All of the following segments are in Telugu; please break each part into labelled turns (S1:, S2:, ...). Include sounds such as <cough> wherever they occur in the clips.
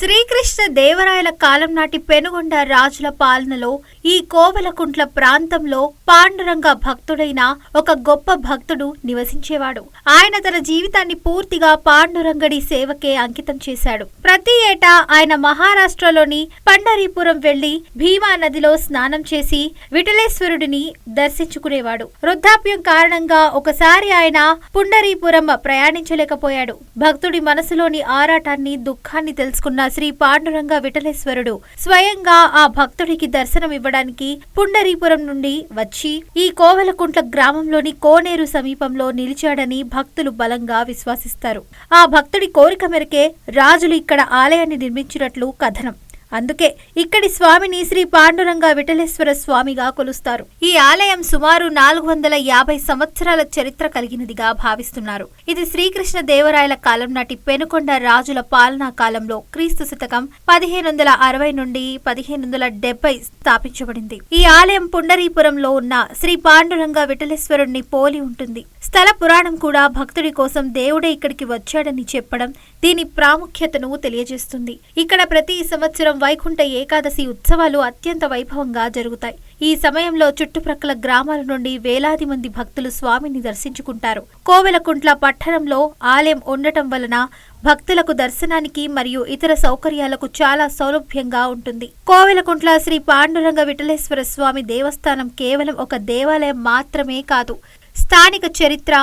S1: శ్రీకృష్ణ దేవరాయల కాలం నాటి పెనుగొండ రాజుల పాలనలో ఈ కోవలకుంట్ల ప్రాంతంలో పాండురంగ భక్తుడైన ఒక గొప్ప భక్తుడు నివసించేవాడు. ఆయన తన జీవితాన్ని పూర్తిగా పాండురంగడి సేవకే అంకితం చేశాడు. ప్రతి ఏటా ఆయన మహారాష్ట్రలోని పండరీపురం వెళ్ళి భీమా నదిలో స్నానం చేసి విఠలేశ్వరుడిని దర్శించుకునేవాడు. వృద్ధాప్యం కారణంగా ఒకసారి ఆయన పుండరీపురం ప్రయాణించలేకపోయాడు. భక్తుడి మనసులోని ఆరాటాన్ని దుఃఖాన్ని తెలుసుకున్న శ్రీ పాండురంగ విఠలేశ్వరుడు స్వయంగా ఆ భక్తుడికి దర్శనం ఇవ్వడానికి పుండరీపురం నుండి వచ్చి ఈ కోవెలకుంట్ల గ్రామంలోని కోనేరు సమీపంలో నిలిచాడని భక్తులు బలంగా విశ్వసిస్తారు. ఆ భక్తుడి కోరిక మేరకే రాజులు ఇక్కడ ఆలయాన్ని నిర్మించినట్లు కథనం. అందుకే ఇక్కడి స్వామిని శ్రీ పాండురంగ విఠలేశ్వర స్వామిగా కొలుస్తారు. ఈ ఆలయం సుమారు నాలుగు వందల యాభై సంవత్సరాల చరిత్ర కలిగినదిగా భావిస్తున్నారు. ఇది శ్రీకృష్ణ దేవరాయల కాలం నాటి పెనుకొండ రాజుల పాలనా కాలంలో క్రీస్తు శతకం పదిహేను వందల అరవై నుండి పదిహేను వందల డెబ్బై స్థాపించబడింది. ఈ ఆలయం పుండరీపురంలో ఉన్న శ్రీ పాండురంగ విఠలేశ్వరుణ్ణి పోలి ఉంటుంది. స్థల పురాణం కూడా భక్తుడి కోసం దేవుడే ఇక్కడికి వచ్చాడని చెప్పడం దీని ప్రాముఖ్యతను తెలియజేస్తుంది. ఇక్కడ ప్రతి సంవత్సరం వైకుంఠ ఏకాదశి ఉత్సవాలు అత్యంత వైభవంగా జరుగుతాయి. ఈ సమయంలో చుట్టుప్రక్కల గ్రామాల నుండి వేలాది మంది భక్తులు స్వామిని దర్శించుకుంటారు. కోవెలకుంట్ల పట్టణంలో ఆలయం ఉండటం వలన భక్తులకు దర్శనానికి మరియు ఇతర సౌకర్యాలకు చాలా సౌలభ్యంగా ఉంటుంది. కోవెలకుంట్ల శ్రీ పాండురంగ విఠలేశ్వర స్వామి దేవస్థానం కేవలం ఒక దేవాలయం మాత్రమే కాదు స్థానిక చరిత్ర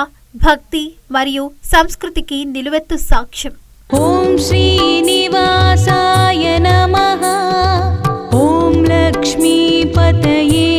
S1: భక్తి మరియు సంస్కృతికి నిలువెత్తు సాక్ష్యం.
S2: ஓம் ஸ்ரீனிவாசாய நம
S3: ஓம் லக்ஷ்மி பதையே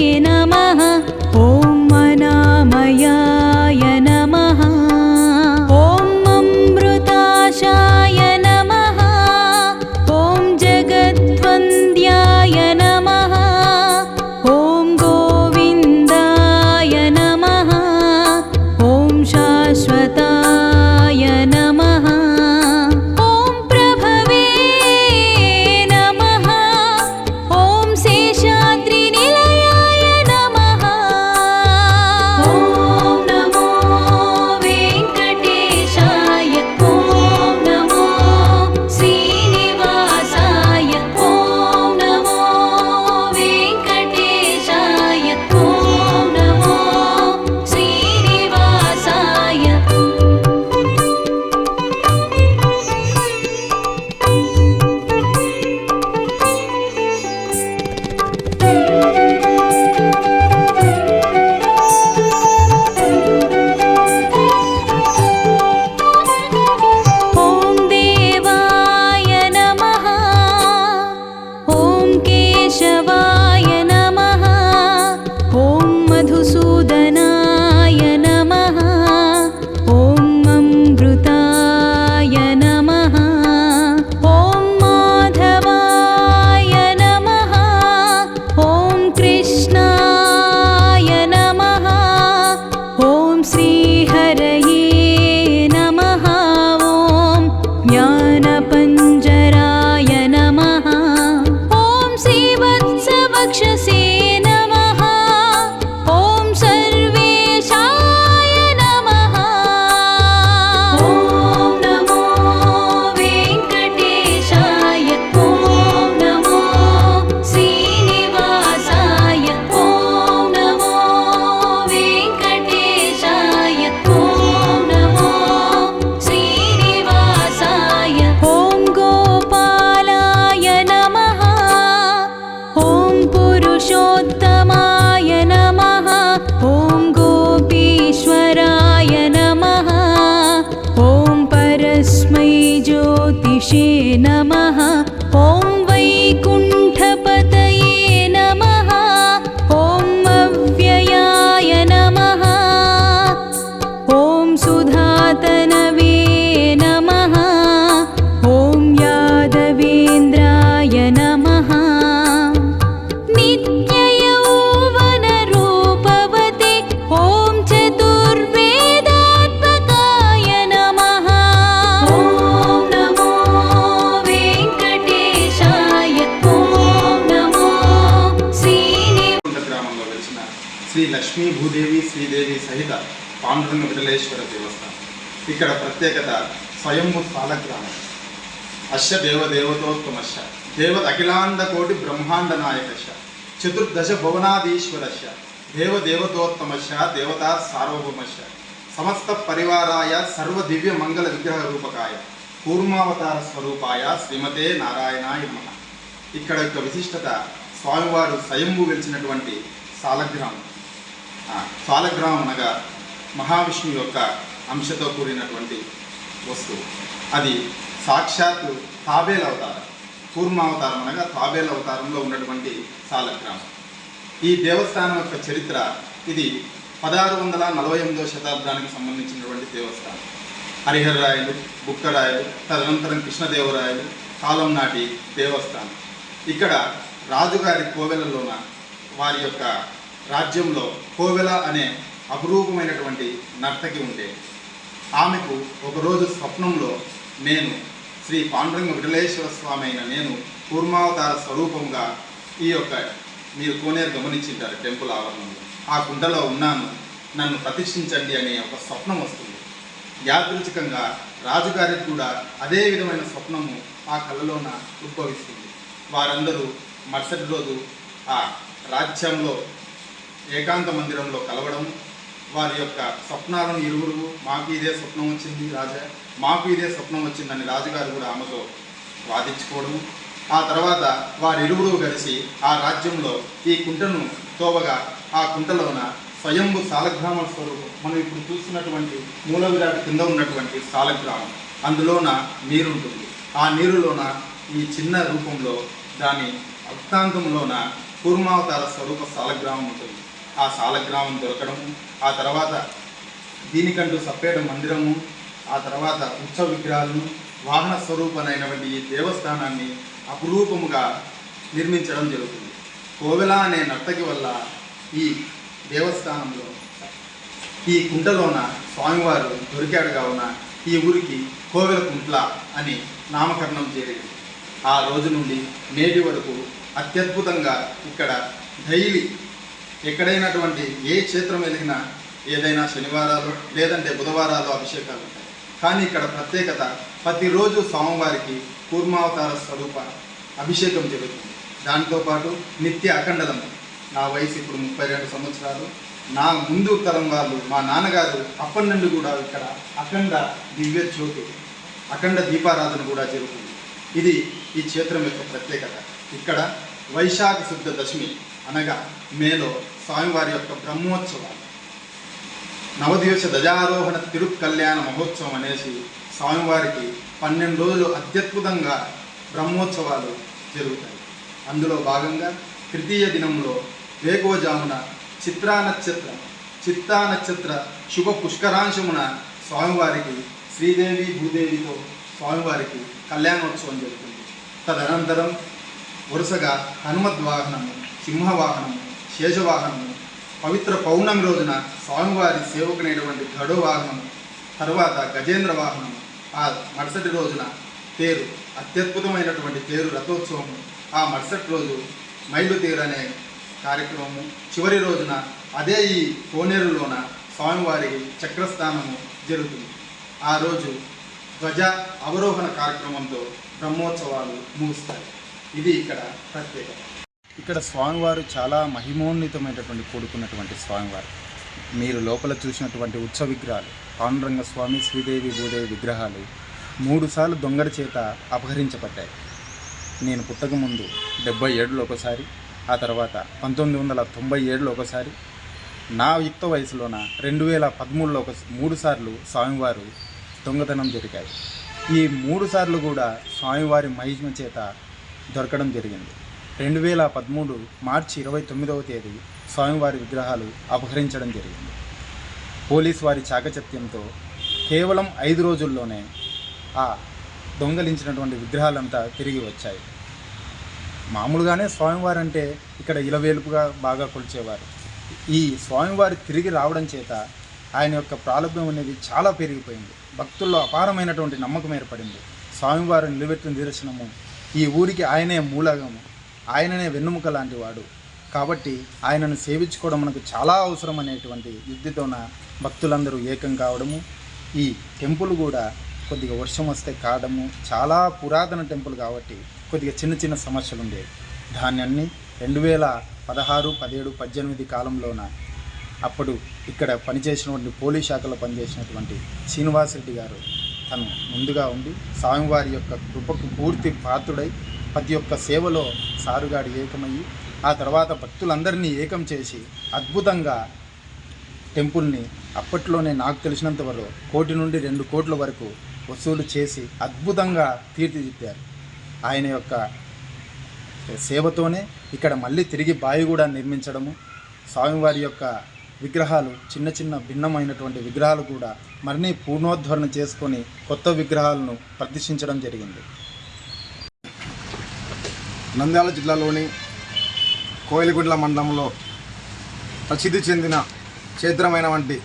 S3: శ్రీ లక్ష్మీ భూదేవి శ్రీదేవి సహిత పాండురంగ విఠలేశ్వర దేవస్థానం. ఇక్కడ ప్రత్యేకత స్వయంభు సాలగ్రామం
S4: అశ్య దేవదేవతోత్తమశ్య దేవ అఖిలాండ కోటి బ్రహ్మాండ నాయకశ చతుర్దశ భువనాధీశ్వరస్య దేవదేవతోత్తమశ్య దేవతా సార్వభౌమశ సమస్త పరివారాయ సర్వ దివ్య మంగళ విగ్రహ రూపకాయ కూర్మావతార స్వరూపాయ శ్రీమతే నారాయణాయ మహ ఇక్కడ యొక్క విశిష్టత స్వామివారు స్వయంభూ వెలిచినటువంటి సాలగ్రామం. సాలగ్రామం అనగా మహావిష్ణు యొక్క అంశతో కూడినటువంటి వస్తువు. అది సాక్షాత్తు తాబేల అవతారం. కూర్మావతారం అనగా తాబేల అవతారంలో ఉన్నటువంటి సాలగ్రామం. ఈ దేవస్థానం యొక్క చరిత్ర ఇది పదహారు వందల నలభై ఎనిమిదో శతాబ్దానికి సంబంధించినటువంటి దేవస్థానం. హరిహరరాయలు బుక్కరాయలు తదనంతరం కృష్ణదేవరాయలు కాలం నాటి దేవస్థానం. ఇక్కడ రాజుగారి కోవెలలోన వారి యొక్క రాజ్యంలో కోవెల అనే అపురూపమైనటువంటి నర్తకి ఉండే ఆమెకు ఒకరోజు స్వప్నంలో నేను శ్రీ పాండురంగ విఠలేశ్వర స్వామి అయిన నేను కూర్మావతార స్వరూపంగా ఈ యొక్క మీరు కోనేరు గమనించింటారు టెంపుల్ ఆవరణంలో. ఆ కుండలో ఉన్నాను. నన్ను ప్రతిష్ఠించండి అనే ఒక స్వప్నం వస్తుంది. యాదృచికంగా రాజుగారికి కూడా అదే విధమైన స్వప్నము ఆ కళ్ళలోన ఉద్భవిస్తుంది. వారందరూ మరుసటి రోజు ఆ రాజ్యంలో ఏకాంత మందిరంలో కలవడం వారి యొక్క స్వప్నాలను ఇరువురు మాకు ఇదే స్వప్నం వచ్చింది రాజా మాకు ఇదే స్వప్నం వచ్చిందని రాజుగారు కూడా ఆమెతో వాదించుకోవడం. ఆ తర్వాత వారిరువురు కలిసి ఆ రాజ్యంలో ఈ కుంటను తోవగా ఆ కుంటలోన స్వయంభు సాలగ్రామ స్వరూపం మనం ఇప్పుడు చూస్తున్నటువంటి మూల విరాట్ కింద ఉన్నటువంటి సాలగ్రామం అందులోన నీరు ఉంటుంది ఆ నీరులోన ఈ చిన్న రూపంలో దాని అర్థాంతంలోన కూర్మావతార స్వరూప సాలగ్రామం ఉంటుంది. ఆ సాలగ్రామం దొరకడం ఆ తర్వాత దీనికంటూ సప్పేట మందిరము ఆ తర్వాత ఉత్సవ విగ్రహాలను వాహన స్వరూపనైనటువంటి ఈ దేవస్థానాన్ని అపురూపముగా నిర్మించడం జరుగుతుంది. కోవెల అనే నర్తకి వల్ల ఈ దేవస్థానంలో ఈ కుంటలోన స్వామివారు దొరికాడు కావున ఈ ఊరికి కోవెల కుంట్ల అని నామకరణం జరిగింది ఆ రోజు నుండి నేటి వరకు అత్యద్భుతంగా ఇక్కడ డైలీ ఎక్కడైనటువంటి ఏ క్షేత్రం వెలిగినా ఏదైనా శనివారాలు లేదంటే బుధవారాలు అభిషేకాలు ఉంటాయి. కానీ ఇక్కడ ప్రత్యేకత ప్రతిరోజు స్వామివారికి కూర్మావతార స్వరూప అభిషేకం జరుగుతుంది. దాంతోపాటు నిత్య అఖండలం నా వయసు ఇప్పుడు ముప్పై రెండు సంవత్సరాలు. నా ముందు తరం వాళ్ళు మా నాన్నగారు అప్పటి నుండి కూడా ఇక్కడ అఖండ దివ్య జ్యోతి అఖండ దీపారాధన కూడా జరుగుతుంది. ఇది ఈ క్షేత్రం యొక్క ప్రత్యేకత. ఇక్కడ వైశాఖ శుద్ధ దశమి అనగా మేలో స్వామివారి యొక్క బ్రహ్మోత్సవాలు నవదివస ధ్వజారోహణ తిరు కళ్యాణ మహోత్సవం అనేసి స్వామివారికి పన్నెండు రోజులు అత్యద్భుతంగా బ్రహ్మోత్సవాలు జరుగుతాయి. అందులో భాగంగా తృతీయ దినంలో వేగోజామున చిత్రా నక్షత్ర చిత్తా నక్షత్ర శుభ పుష్కరాంశమున స్వామివారికి శ్రీదేవి భూదేవితో స్వామివారికి కళ్యాణోత్సవం జరుగుతుంది. తదనంతరం వరుసగా హనుమద్వాహనము సింహవాహనము శేషవాహనము పవిత్ర పౌర్ణమి రోజున స్వామివారి సేవకునైనటువంటి గడో వాహనము తర్వాత గజేంద్ర వాహనము ఆ మరుసటి రోజున తేరు అత్యద్భుతమైనటువంటి తేరు రథోత్సవము ఆ మరుసటి రోజు మైలు తేరు అనే కార్యక్రమము. చివరి రోజున అదే ఈ కోనేరులోన స్వామివారి చక్రస్థానము జరుగుతుంది. ఆ రోజు ధ్వజ అవరోహణ కార్యక్రమంతో బ్రహ్మోత్సవాలు ముగుస్తాయి. ఇది ఇక్కడ ప్రత్యేకత. ఇక్కడ స్వామివారు చాలా మహిమోన్నతమైనటువంటి కూడుకున్నటువంటి స్వామివారు. మీరు లోపల చూసినటువంటి ఉత్సవ విగ్రహాలు పాండురంగ స్వామి శ్రీదేవి భూదేవి విగ్రహాలు మూడుసార్లు దొంగల చేత అపహరించబడ్డాయి. నేను పుట్టక ముందు డెబ్బై ఏడులో ఒకసారి ఆ తర్వాత పంతొమ్మిది వందల తొంభై ఏడులో ఒకసారి నా యుక్త వయసులోన రెండు వేల పదమూడులో ఒక మూడు సార్లు స్వామివారు దొంగతనం జరిగాయి. ఈ మూడు సార్లు కూడా స్వామివారి మహిమ చేత దొరకడం జరిగింది. రెండు వేల పదమూడు మార్చి ఇరవై తొమ్మిదవ తేదీ స్వామివారి విగ్రహాలు అపహరించడం జరిగింది. పోలీస్ వారి చాకచత్యంతో కేవలం ఐదు రోజుల్లోనే ఆ దొంగలించినటువంటి విగ్రహాలంతా తిరిగి వచ్చాయి. మామూలుగానే స్వామివారు అంటే ఇక్కడ ఇలవేలుపుగా బాగా కొలిచేవారు. ఈ స్వామివారి తిరిగి రావడం చేత ఆయన యొక్క ప్రాలభ్యం అనేది చాలా పెరిగిపోయింది. భక్తుల్లో అపారమైనటువంటి నమ్మకం ఏర్పడింది. స్వామివారు నిలబెట్టిన నిదర్శనము ఈ ఊరికి ఆయనే మూలగము. ఆయననే వెన్నుముక లాంటి వాడు. కాబట్టి ఆయనను సేవించుకోవడం మనకు చాలా అవసరం అనేటువంటి యుద్ధితోన భక్తులందరూ ఏకం కావడము. ఈ టెంపుల్ కూడా కొద్దిగా వర్షం వస్తే కాడము. చాలా పురాతన టెంపుల్ కాబట్టి కొద్దిగా చిన్న చిన్న సమస్యలు ఉండేవి దాన్ని అన్ని రెండు వేల పదహారు పదిహేడు పద్దెనిమిది కాలంలోన అప్పుడు ఇక్కడ పనిచేసినటువంటి పోలీస్ శాఖలో పనిచేసినటువంటి శ్రీనివాసరెడ్డి గారు తను ముందుగా ఉండి స్వామివారి యొక్క కృపకు పూర్తి పాత్రుడై ప్రతి ఒక్క సేవలో సారుగాడు ఏకమయ్యి ఆ తర్వాత భక్తులందరినీ ఏకం చేసి అద్భుతంగా టెంపుల్ని అప్పట్లోనే నాకు తెలిసినంత వరకు కోటి నుండి రెండు కోట్ల వరకు వసూలు చేసి అద్భుతంగా తీర్చిదిద్దారు. ఆయన యొక్క సేవతోనే ఇక్కడ మళ్ళీ తిరిగి బావి కూడా నిర్మించడము స్వామివారి యొక్క విగ్రహాలు చిన్న చిన్న భిన్నమైనటువంటి విగ్రహాలు కూడా మరిన్ని పూర్ణోద్ధరణ చేసుకొని కొత్త విగ్రహాలను ప్రదర్శించడం జరిగింది.
S5: నంద్యాల జిల్లాలోని కోయిలగుండ్ల మండలంలో ప్రసిద్ధి చెందిన క్షేత్రమైన వంటి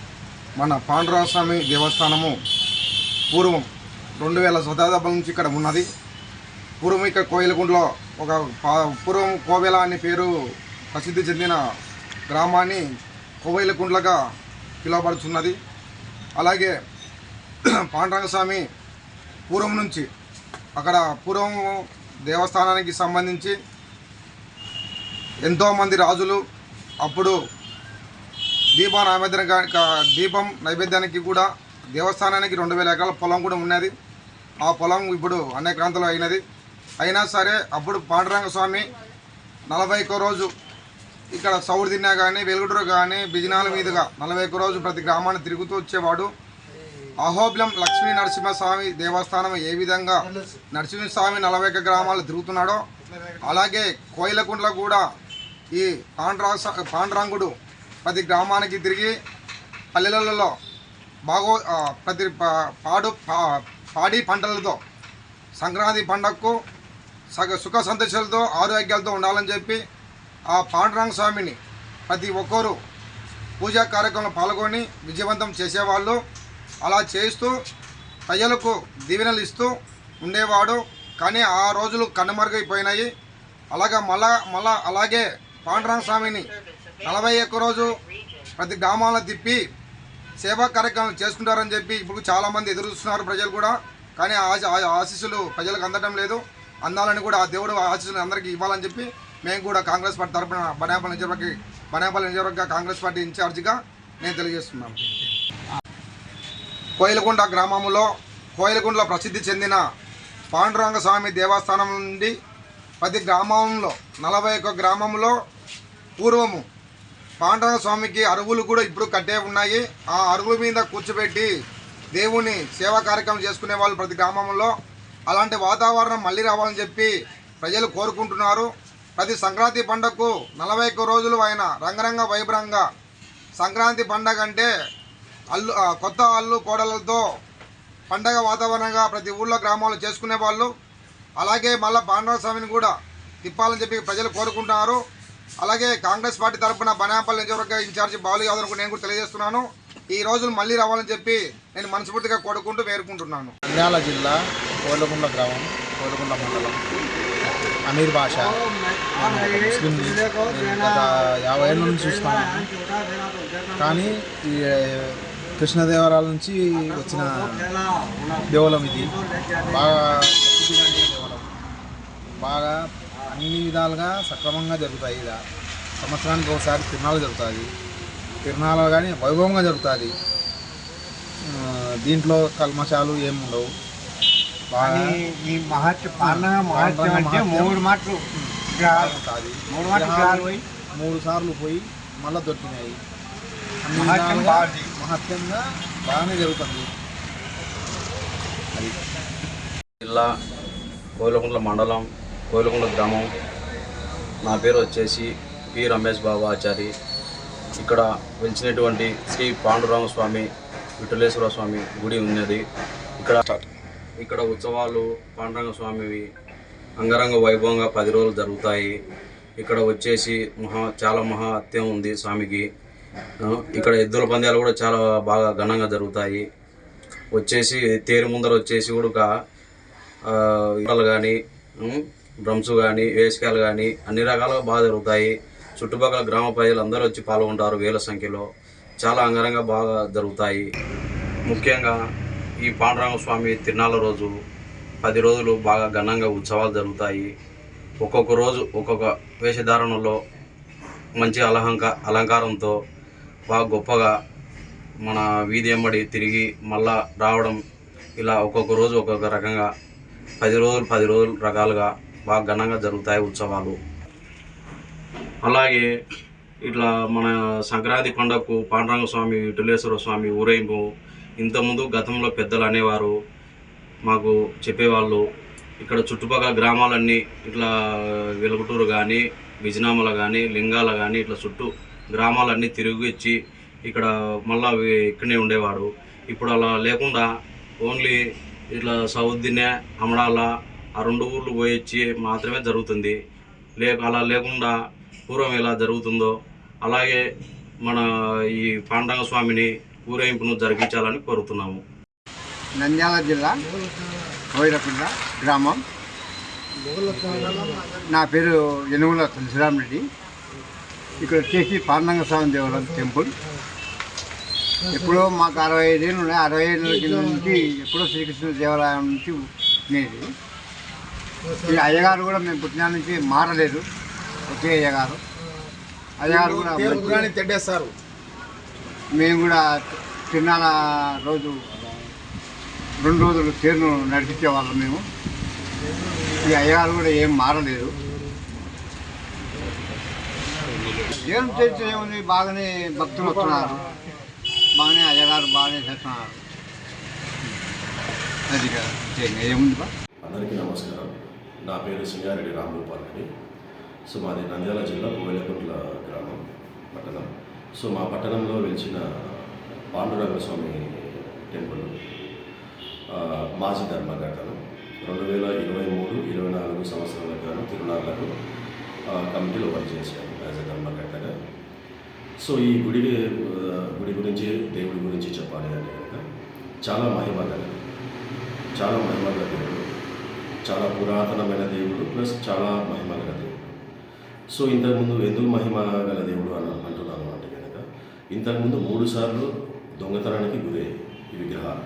S5: మన పాండురామస్వామి దేవస్థానము పూర్వం రెండు వేల శతాబ్దం నుంచి ఇక్కడ ఉన్నది. పూర్వం ఇక్కడ కోయిలగుండ్లో ఒక పా- పూర్వం కోవెల అనే పేరు ప్రసిద్ధి చెందిన గ్రామాన్ని కోవెలకుండ్లగా పిలువబడుతున్నది అలాగే <clears throat> పాండురంగస్వామి పూర్వం నుంచి అక్కడ పూర్వం దేవస్థానానికి సంబంధించి ఎంతోమంది రాజులు అప్పుడు దీప నైవేద్యం దీపం నైవేద్యానికి కూడా దేవస్థానానికి రెండు వేల ఎకరాల పొలం కూడా ఉన్నది. ఆ పొలం ఇప్పుడు అనేక ప్రాంతాలు అయినది. అయినా సరే అప్పుడు పాండురంగ స్వామి నలభై ఒక్క రోజు ఇక్కడ సౌరు తిన్నా కానీ వెలుగుడురు కానీ బిజినాల మీదుగా నలభై ఒక్క రోజు ప్రతి గ్రామాన్ని తిరుగుతూ వచ్చేవాడు. అహోబిలం లక్ష్మీ నరసింహస్వామి దేవస్థానం ఏ విధంగా నరసింహస్వామి నలభై గ్రామాలు తిరుగుతున్నాడో అలాగే కోయిలకుంట్ల కూడా ఈ పాండ్రా పాండ్రాంగుడు ప్రతి గ్రామానికి తిరిగి పల్లెలలో బాగో ప్రతి పా- పాడు పా- పాడి పంటలతో సంక్రాంతి పండగకు సగ సుఖ సంతోషాలతో ఆరోగ్యాలతో ఉండాలని చెప్పి ఆ పాండురంగ స్వామిని ప్రతి ఒక్కరూ పూజా కార్యక్రమంలో పాల్గొని విజయవంతం చేసేవాళ్ళు. అలా చేస్తూ ప్రజలకు దీవెనలు ఇస్తూ ఉండేవాడు. కానీ ఆ రోజులు కనుమరుగైపోయినాయి. అలాగా మళ్ళా మళ్ళా అలాగే పాండురంగ స్వామిని నలభై ఒక్క రోజు ప్రతి గ్రామాలను తిప్పి సేవా కార్యక్రమాలు చేసుకుంటారని చెప్పి ఇప్పుడు చాలామంది ఎదురు చూస్తున్నారు ప్రజలు కూడా. కానీ ఆ ఆశీస్సులు ప్రజలకు అందడం లేదు. అందాలని కూడా ఆ దేవుడు ఆ ఆశీస్సులు అందరికీ ఇవ్వాలని చెప్పి మేము కూడా కాంగ్రెస్ పార్టీ తరపున బనాపల్లి నియోజకవర్గ బనాపల్లి నిజవర్గ కాంగ్రెస్ పార్టీ ఇన్ఛార్జిగా నేను తెలియజేస్తున్నాను. కోయలగుండ గ్రామంలో కోయలగుండలో ప్రసిద్ధి చెందిన పాండురంగ స్వామి దేవస్థానం నుండి ప్రతి గ్రామంలో నలభై ఒక్క గ్రామంలో పూర్వము పాండురంగ స్వామికి అరువులు కూడా ఇప్పుడు కట్టే ఉన్నాయి. ఆ అరువుల మీద కూర్చోబెట్టి దేవుని సేవా కార్యక్రమం చేసుకునే వాళ్ళు ప్రతి గ్రామంలో. అలాంటి వాతావరణం మళ్ళీ రావాలని చెప్పి ప్రజలు కోరుకుంటున్నారు. ప్రతి సంక్రాంతి పండగకు నలభై ఒక్క రోజులు ఆయన రంగరంగ వైభరంగా సంక్రాంతి పండగ అంటే అల్లు కొత్త అల్లు కోడలతో పండగ వాతావరణంగా ప్రతి ఊళ్ళో గ్రామాలు చేసుకునే వాళ్ళు. అలాగే మళ్ళీ పాండవ స్వామిని కూడా తిప్పాలని చెప్పి ప్రజలు కోరుకుంటున్నారు. అలాగే కాంగ్రెస్ పార్టీ తరఫున బనాపల్లి నియోజకవర్గ ఇన్ఛార్జి బాలు యాదవ్ కూడా నేను కూడా తెలియజేస్తున్నాను. ఈ రోజులు మళ్ళీ రావాలని చెప్పి నేను మనస్ఫూర్తిగా కోరుకుంటూ వేరుకుంటున్నాను
S4: నంద్యాల జిల్లా కోలకుండ గ్రామం కోలకుండ మండలం. అమీర్ భాష. ముస్లిం గత యాభై ఏళ్ళ నుంచి చూస్తాను కానీ కృష్ణదేవరాల నుంచి వచ్చిన దేవలం ఇది. బాగా దేవలం బాగా అన్ని విధాలుగా సక్రమంగా జరుగుతాయి ఇలా. సంవత్సరానికి ఒకసారి తిరునాళ్ళు జరుగుతుంది తిరునాళ్ళు కానీ వైభవంగా జరుగుతుంది దీంట్లో కల్మషాలు ఏమి ఉండవు. బాగా
S6: ఈ మహత్య పాలన మహత్యం అంటే మూడు మాటలు విగ్రహాలు
S4: ఉంటుంది
S6: మూడు మాటలు
S4: మూడు సార్లు పోయి మళ్ళీ దొరికినాయి. మహత్యంగా బాగానే జరుగుతుంది. అది.
S7: జిల్లా కోయిలకుంట్ల మండలం కోయిలకుంట్ల గ్రామం. నా పేరు వచ్చేసి పి రమేష్ బాబు ఆచారి. ఇక్కడ వెలిచినటువంటి శ్రీ పాండురామ స్వామి విఠలేశ్వర స్వామి గుడి ఉన్నది. ఇక్కడ ఇక్కడ ఉత్సవాలు పాండురంగ స్వామివి అంగరంగ వైభవంగా పది రోజులు జరుగుతాయి. ఇక్కడ వచ్చేసి మహా చాలా మహా అత్యం ఉంది స్వామికి. ఇక్కడ ఎద్దుల పందాలు కూడా చాలా బాగా ఘనంగా జరుగుతాయి. వచ్చేసి తేరు ముందర వచ్చేసి కూడా ఒక, కానీ డ్రమ్స్ కానీ వేసికాయలు కానీ అన్ని రకాలుగా బాగా జరుగుతాయి. చుట్టుపక్కల గ్రామ ప్రజలు అందరూ వచ్చి పాల్గొంటారు వేల సంఖ్యలో. చాలా అంగరంగ బాగా జరుగుతాయి. ముఖ్యంగా ఈ పాండురంగ స్వామి తిరునాళ్ళ రోజు పది రోజులు బాగా ఘనంగా ఉత్సవాలు జరుగుతాయి. ఒక్కొక్క రోజు ఒక్కొక్క వేషధారణలో మంచి అలహంక అలంకారంతో బాగా గొప్పగా మన వీధి ఎంబడి తిరిగి మళ్ళా రావడం ఇలా ఒక్కొక్క రోజు ఒక్కొక్క రకంగా పది రోజులు పది రోజులు రకాలుగా బాగా ఘనంగా జరుగుతాయి ఉత్సవాలు. అలాగే ఇట్లా మన సంక్రాంతి పండగకు పాండురంగ స్వామి టులేశ్వర స్వామి ఊరేగింపు ఇంతకుముందు గతంలో పెద్దలు అనేవారు మాకు చెప్పేవాళ్ళు ఇక్కడ చుట్టుపక్కల గ్రామాలన్నీ ఇట్లా వెలుగుటూరు కానీ విజనామల కానీ లింగాల కానీ ఇట్లా చుట్టూ గ్రామాలన్నీ తిరిగిచ్చి ఇక్కడ మళ్ళా అవి ఇక్కడనే ఉండేవాడు ఇప్పుడు అలా లేకుండా ఓన్లీ ఇట్లా సౌద్దీనే అమడాల ఆ రెండు ఊర్లు పోయిచ్చి మాత్రమే జరుగుతుంది. లేక అలా లేకుండా పూర్వం ఎలా జరుగుతుందో అలాగే మన ఈ పాండరంగ స్వామిని ఊరేగింపును జరిపించాలని కోరుతున్నాము.
S6: నంద్యాల జిల్లా కోయిలకుంట గ్రామం. నా పేరు యనుగుల తులసిరామరెడ్డి. ఇక్కడ వచ్చేసి పాండంగ స్వామి దేవాలయం టెంపుల్. ఎప్పుడో మాకు అరవై ఐదేళ్ళు ఉన్నాయి. అరవై ఏళ్ళ కింద నుంచి ఎప్పుడో శ్రీకృష్ణ దేవాలయం నుంచి ఉండేది. ఈ అయ్యగారు కూడా మేము పుట్టిన నుంచి మారలేదు. ఒకే అయ్యగారు. అయ్యగారు కూడా
S4: తెడ్డేస్తారు.
S6: మేము కూడా తిన్నాల రోజు రెండు రోజులు తేరును నడిపించే వాళ్ళం మేము. ఈ అయ్యగారు కూడా ఏం మారలేదు. ఏం చేస్తే ఏముంది? బాగానే భక్తులు వస్తున్నారు. బాగానే అయ్యగారు బాగానే చేస్తున్నారు. అది ఏముంది
S8: అందరికీ నమస్కారం. నా పేరు సింగారెడ్డి రాంగోపాల్ రెడ్డి సో మాది నంద్యాల జిల్లా కోవెలకుంట్ల గ్రామం పట్టణం. సో మా పట్టణంలో వెలిచిన పాండురంగస్వామి టెంపుల్ మాజీ ధర్మఘటన. రెండు వేల ఇరవై మూడు ఇరవై నాలుగు సంవత్సరాల గాను తిరునాళ్ళకు కమిటీలో పనిచేశాను యాజ్ ఎ ధర్మఘటగా సో ఈ గుడి గుడి గురించి దేవుడి గురించి చెప్పాలి అంటే కనుక చాలా మహిమ కలిగి చాలా మహిమగల దేవుడు చాలా పురాతనమైన దేవుడు ప్లస్ చాలా మహిమగల దేవుడు. సో ఇంతకుముందు ఎందుకు మహిమ గల దేవుడు అని అంటున్నాను అంటే కనుక ఇంతకుముందు మూడు సార్లు దొంగతనానికి గురయ్యాయి ఈ విగ్రహాలు.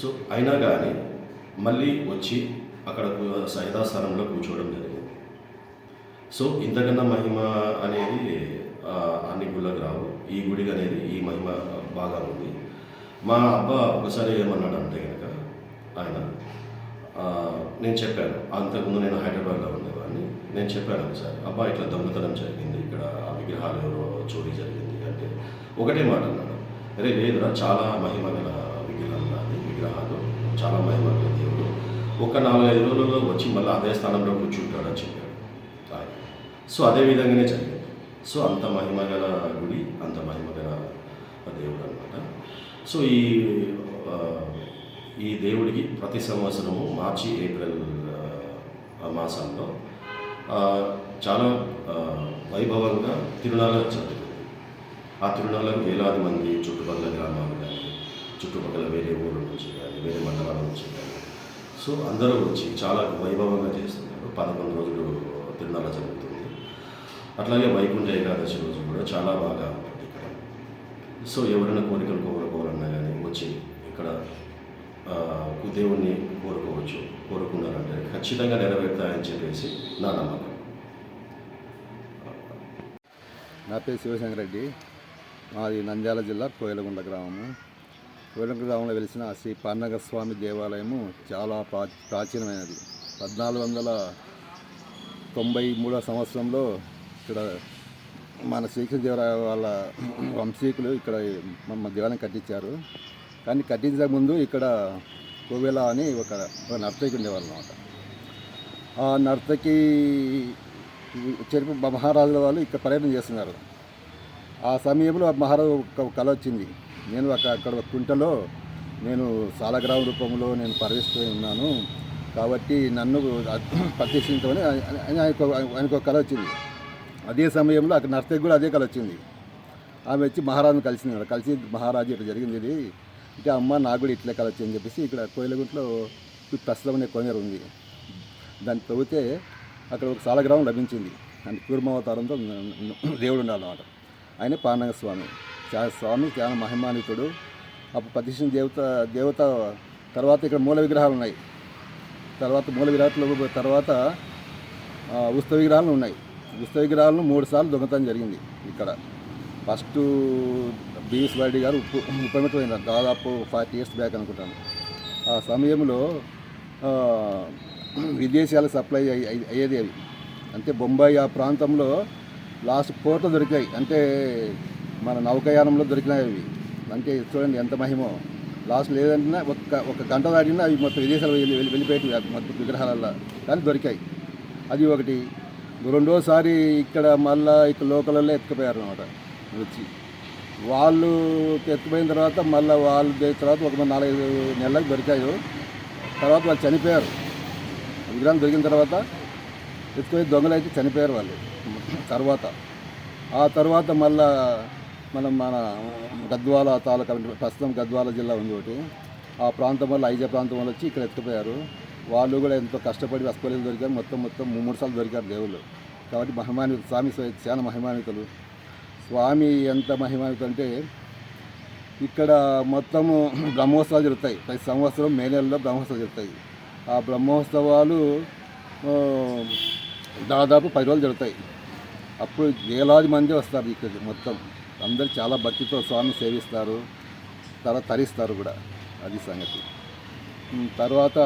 S8: సో అయినా కానీ మళ్ళీ వచ్చి అక్కడ సహితాస్థానంలో కూర్చోవడం జరిగింది. సో ఇంతకన్నా మహిమ అనేది అన్ని గుళ్ళకు రావు. ఈ గుడికి అనేది ఈ మహిమ బాగా ఉంది. మా అబ్బా ఒకసారి ఏమన్నాడు అంటే కనుక ఆయన నేను చెప్పాను. అంతకుముందు నేను హైదరాబాద్లో ఉండేవాడిని. నేను చెప్పాను ఒకసారి అబ్బా ఇట్లా దొంగతనం జరిగింది. ఇక్కడ ఆ విగ్రహాలు ఎవరో చోరీ జరిగింది. అంటే ఒకటే మాట అన్నాడు. అరే లేదురా చాలా మహిమ గల విగ్రహం అది విగ్రహాలు. చాలా మహిమ గల దేవుడు. ఒక నాలుగైదు రోజుల్లో వచ్చి మళ్ళీ అదే స్థానంలో కూర్చుంటాడని చెప్పాడు సో అదే విధంగానే జరిగింది. సో అంత మహిమ గల గుడి అంత మహిమ గల దేవుడు అనమాట సో ఈ ఈ దేవుడికి ప్రతి సంవత్సరము మార్చి ఏప్రిల్ మాసంలో చాలా వైభవంగా తిరునాళ్ళ జరుగుతుంది. ఆ తిరునాళ్ళకు వేలాది మంది చుట్టుపక్కల గ్రామాలు కానీ చుట్టుపక్కల వేరే ఊళ్ళ నుంచి కానీ వేరే మండలాల నుంచి కానీ సో అందరూ వచ్చి చాలా వైభవంగా చేస్తున్నారు. పదకొండు రోజులు తిరునాళ్ళ జరుగుతుంది అట్లాగే వైకుంఠ ఏకాదశి రోజు కూడా చాలా బాగా ఉంటుంది ఇక్కడ. సో ఎవరైనా కోరికలు కోరుకోవాలన్నా కానీ వచ్చి ఇక్కడ దేవుణ్ణి కోరుకోవచ్చు కోరుకున్నారంటే ఖచ్చితంగా నెరవేరుతాయని చెప్పేసి నా నమ్మకం.
S9: నా పేరు శివశంకరెడ్డి. మాది నంద్యాల జిల్లా కోయలగుండ గ్రామము. కోయలగుండ గ్రామంలో వెలిసిన శ్రీ పాండగ స్వామి దేవాలయము చాలా ప్రా ప్రాచీనమైనది. పద్నాలుగు వందల తొంభై మూడో సంవత్సరంలో ఇక్కడ మన శ్రీకృష్ణదేవరాయ వాళ్ళ వంశీకులు ఇక్కడ మన దేవాలయం కట్టించారు. కానీ కట్టించక ముందు ఇక్కడ కోవెల అని ఒక ఒక నర్తకి ఉండేవాళ్ళు అనమాట ఆ నర్తకి చెరుపు మహారాజుల వాళ్ళు ఇక్కడ పర్యటన చేస్తున్నారు. ఆ సమయంలో ఆ మహారాజు ఒక కళ వచ్చింది. నేను ఒక అక్కడ ఒక కుంటలో నేను సాలగ్రామ రూపంలో నేను పరిగిస్తూ ఉన్నాను. కాబట్టి నన్ను ప్రత్యక్షించమని ఆయన- ఆయనకు ఆయనకు ఒక కళ వచ్చింది. అదే సమయంలో అక్కడ నర్తకి కూడా అదే కళ వచ్చింది. ఆమె వచ్చి మహారాజును కలిసింది కలిసి మహారాజు ఇట్లా జరిగింది ఇది. ఇంకా అమ్మ నాకు కూడా ఇట్లే కళ వచ్చిందని చెప్పేసి ఇక్కడ కోయిలగుంట్లో ప్రస్తుతం అనే కోనేరు ఉంది. దాన్ని తవ్వితే అక్కడ ఒక సాలగ్రామం లభించింది. అంటే కూర్మావతారంతో దేవుడు ఉండాలన్నమాట. ఆయన పాండగ స్వామి స్వామి చాలా మహిమాన్వితుడు. అప్పుడు ప్రతిష్ఠించిన దేవత దేవత తర్వాత ఇక్కడ మూల విగ్రహాలు ఉన్నాయి. తర్వాత మూల విగ్రహాలు తర్వాత ఉత్సవ విగ్రహాలు ఉన్నాయి. ఉస్త విగ్రహాలను మూడు సార్లు దొంగతనం జరిగింది ఇక్కడ. ఫస్ట్ బీఎస్ రెడ్డి గారు ఉప్పు ముప్పై దాదాపు ఫార్టీ ఇయర్స్ బ్యాక్ అనుకుంటాను. ఆ సమయంలో విదేశాలకు సప్లై అయ్యి- అయ్యేది అవి. అంటే బొంబాయి ఆ ప్రాంతంలో లాస్ట్ పోర్ట్లో దొరికాయి అంటే మన నౌకాయానంలో దొరికినాయి అవి. అంటే చూడండి ఎంత మహిమో. లాస్ట్ లేదంటే ఒక్క ఒక గంట దాటినా అవి మొత్తం విదేశాలు వెళ్ళి వెళ్ళి వెళ్ళిపోయేవి విగ్రహాలలో మొత్తం విగ్రహాలల్లో. కానీ దొరికాయి. అది ఒకటి. రెండోసారి ఇక్కడ మళ్ళా ఇక్కడ లోకల్లో ఎత్తుకుపోయారు అనమాట వచ్చి. వాళ్ళు ఎత్తుపోయిన తర్వాత మళ్ళీ వాళ్ళు తర్వాత ఒక నాలుగైదు నెలలకు దొరికాయి. తర్వాత వాళ్ళు చనిపోయారు. విగ్రహం దొరికిన తర్వాత ఎత్తుకుపోయి దొంగలు అయితే చనిపోయారు వాళ్ళు. తర్వాత. ఆ తర్వాత మళ్ళా మనం మన గద్వాల తాలూకా ప్రస్తుతం గద్వాల జిల్లా ఉంది ఒకటి. ఆ ప్రాంతం వల్ల ఐజా ప్రాంతం వల్ల వచ్చి ఇక్కడ ఎత్తుకుపోయారు. వాళ్ళు కూడా ఎంతో కష్టపడి వస్కోలీలు దొరికారు. మొత్తం మొత్తం మూడు సార్లు దొరికారు దేవుళ్ళు. కాబట్టి మహిమాన్విత స్వామి చాలా మహిమాన్వితులు. స్వామి ఎంత మహిమాన్వితం అంటే ఇక్కడ మొత్తము బ్రహ్మోత్సవాలు జరుగుతాయి. ప్రతి సంవత్సరం మే నెలలో బ్రహ్మోత్సవాలు జరుగుతాయి. ఆ బ్రహ్మోత్సవాలు దాదాపు పది రోజులు జరుగుతాయి. అప్పుడు వేలాది మంది వస్తారు ఇక్కడ మొత్తం. అందరూ చాలా భక్తితో స్వామి సేవిస్తారు. తర్వాత తరిస్తారు కూడా. అది సంగతి. తర్వాత